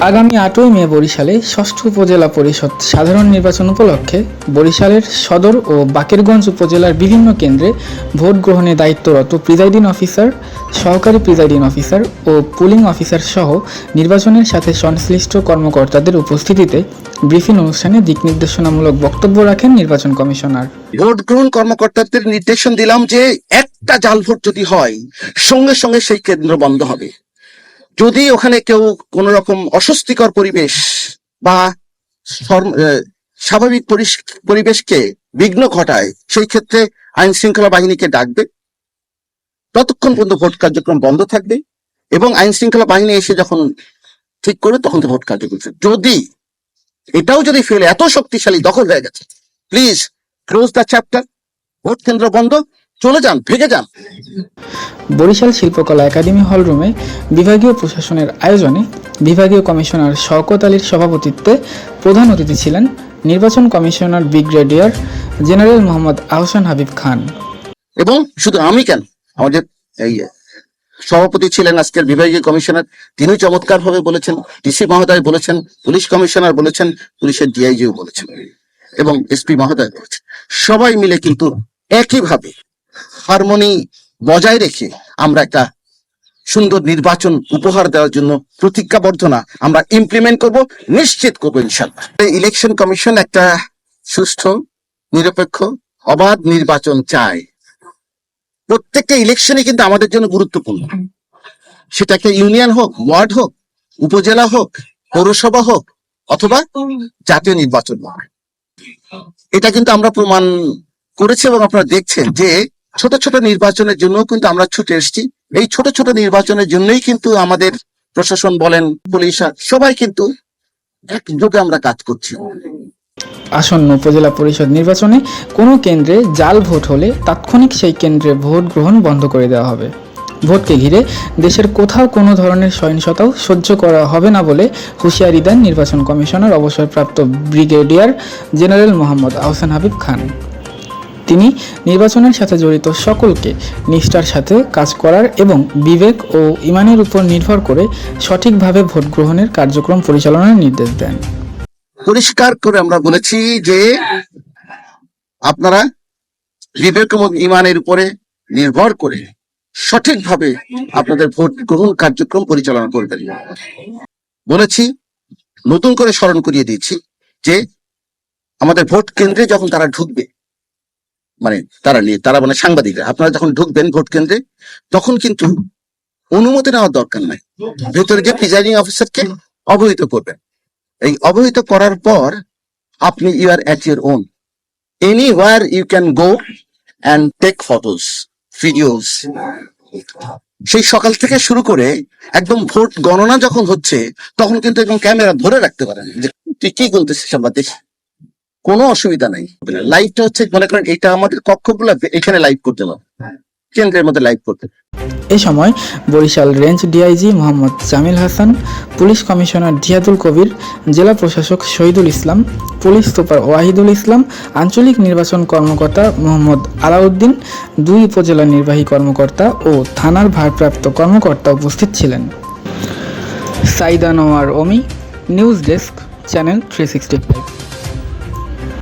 আগামী আটই মে বরিশালে ষষ্ঠ উপজেলা পরিষদ সাধারণ নির্বাচন উপলক্ষে বরিশালের সদর ও বাকেরগঞ্জ উপজেলার বিভিন্ন কেন্দ্রে ভোট গ্রহণে দায়িত্বরত প্রিজাইডিং অফিসার, সহকারী প্রিজাইডিং অফিসার ও পুলিং অফিসার সহ নির্বাচনের সাথে সংশ্লিষ্ট কর্মকর্তাদের উপস্থিতিতে ব্রিফিং অনুষ্ঠানে দিক নির্দেশনামূলক বক্তব্য রাখেন নির্বাচন কমিশনার। ভোট গ্রহণ কর্মকর্তাদের নির্দেশন দিলাম যে একটা জাল ভোট যদি হয়, সঙ্গে সঙ্গে সেই কেন্দ্র বন্ধ হবে। যদি ওখানে কেউ কোন রকম অস্বস্তিকর পরিবেশ বা স্বাভাবিক পরিবেশকে বিঘ্ন ঘটায়, সেই ক্ষেত্রে আইন শৃঙ্খলা বাহিনীকে ডাকবে। ততক্ষণ পর্যন্ত ভোট কার্যক্রম বন্ধ থাকবে এবং আইন শৃঙ্খলা বাহিনী এসে যখন ঠিক করে তখন তো ভোট কার্যক্রম যদি এটাও যদি ফেলে এত শক্তিশালী দখল হয়ে গেছে। Please close the chapter vote কেন্দ্র বন্ধ। চলে যান ভেগে যান। বরিশাল শিল্পকলা একাডেমি হলরুমে বিভাগীয় প্রশাসনের আয়োজনে বিভাগীয় কমিশনার শওকত আলীর সভাপতিত্বে প্রধান অতিথি ছিলেন নির্বাচন commissioner brigadier general Mohammad Ahsan Habib Khan. এবং শুধু আমি কেন? আমাদের এই সভাপতি ছিলেন আজকের বিভাগীয় কমিশনার। তিনি চমৎকার ভাবে বলেছেন, ডিসি মহোদয় বলেছেন, পুলিশ কমিশনার বলেছেন, পুলিশের ডিআইজিও বলেছেন এবং এসপি মহোদয় বলেছেন। সবাই মিলে কিন্তু একইভাবে হারমোনি বজায় রেখে আমরা একটা সুন্দর নির্বাচন উপহার দেওয়ার জন্য প্রতিজ্ঞাবদ্ধ না আমরা ইমপ্লিমেন্ট করব, নিশ্চিত করব ইনশাল্লাহ ইলেকশন কমিশন একটা সুষ্ঠু, নিরপেক্ষ, অবাধ নির্বাচন চায় প্রত্যেকটা ইলেকশনই কিন্তু আমাদের জন্য গুরুত্বপূর্ণ। সেটা একটা ইউনিয়ন হোক ওয়ার্ড হোক উপজেলা হোক পৌরসভা হোক অথবা জাতীয় নির্বাচন হোক। এটা কিন্তু আমরা প্রমাণ করেছি এবং আপনারা দেখছেন যে ছোট ছোট নির্বাচনের জন্য কিন্তু আমরা ছুটে এসেছি। এই ছোট ছোট নির্বাচনের জন্যই কিন্তু আমাদের প্রশাসন বলেন পুলিশ সবাই কিন্তু একযোগে আমরা কাজ করছি। আসন্ন উপজেলা পরিষদ নির্বাচনে কোনো কেন্দ্রে জাল ভোট হলে তাৎক্ষণিক সেই কেন্দ্রে ভোট গ্রহণ বন্ধ করে দেওয়া হবে। ভোটকে ঘিরে দেশের কোথাও কোনো ধরনের সহিংসতাও সহ্য করা হবে না বলে হুঁশিয়ারি দেন নির্বাচন কমিশনার অবসরপ্রাপ্ত ব্রিগেডিয়ার জেনারেল মোহাম্মদ আহসান হাবিব খান। তিনি নির্বাচনের সাথে জড়িত সকলকে নিষ্ঠার সাথে কাজ করার এবং বিবেক ও ইমানের উপর নির্ভর করে সঠিকভাবে ভোট গ্রহণের কার্যক্রম পরিচালনার নির্দেশ দেন। পরিষ্কার করে আমরা বলেছি যে আপনারা বিবেক এবং ইমানের উপরে নির্ভর করে সঠিকভাবে আপনাদের ভোট গ্রহণ কার্যক্রম পরিচালনা করবেন। বলেছি, নতুন করে স্মরণ করিয়ে দিয়েছি যে আমাদের ভোট কেন্দ্রে যখন তারা ঢুকবে মানে তারা নিয়ে, তারা মানে সাংবাদিকরা, আপনারা যখন ঢুকবেন ভোট কেন্দ্রে, তখন কিন্তু অনুমতি নেওয়ার দরকার নাই। ভেতরে গিয়ে প্রিজাইডিং অফিসারকে অবহিত করবেন। এই অবহিত করার পর আপনি you are at your own anywhere you can go and take photos videos সেই সকাল থেকে শুরু করে একদম ভোট গণনা যখন হচ্ছে, তখন কিন্তু একদম ক্যামেরা ধরে রাখতে পারেন যে তুই কি বলতেছিস আমরা কোনো অসুবিধা নাই। লাইভটা হচ্ছে মনে করেন এটা আমাদের কক্ষগুলো এখানে লাইভ করতে পারবে কেন্দ্রের মধ্যে লাইভ করতে এ সময় Barishal range DIG Mohammad Jamil Hasan, police commissioner Ziadul Kabir, জেলা প্রশাসক শহীদুল ইসলাম, পুলিশ সুপার ওয়াহিদুল ইসলাম, আঞ্চলিক নির্বাচন কর্মকর্তা মোহাম্মদ আলাউদ্দিন, দুই উপজেলা নির্বাহী কর্মকর্তা ও থানার ভারপ্রাপ্ত কর্মকর্তা উপস্থিত ছিলেন। Saida Nowar Omi, news desk, channel three sixty five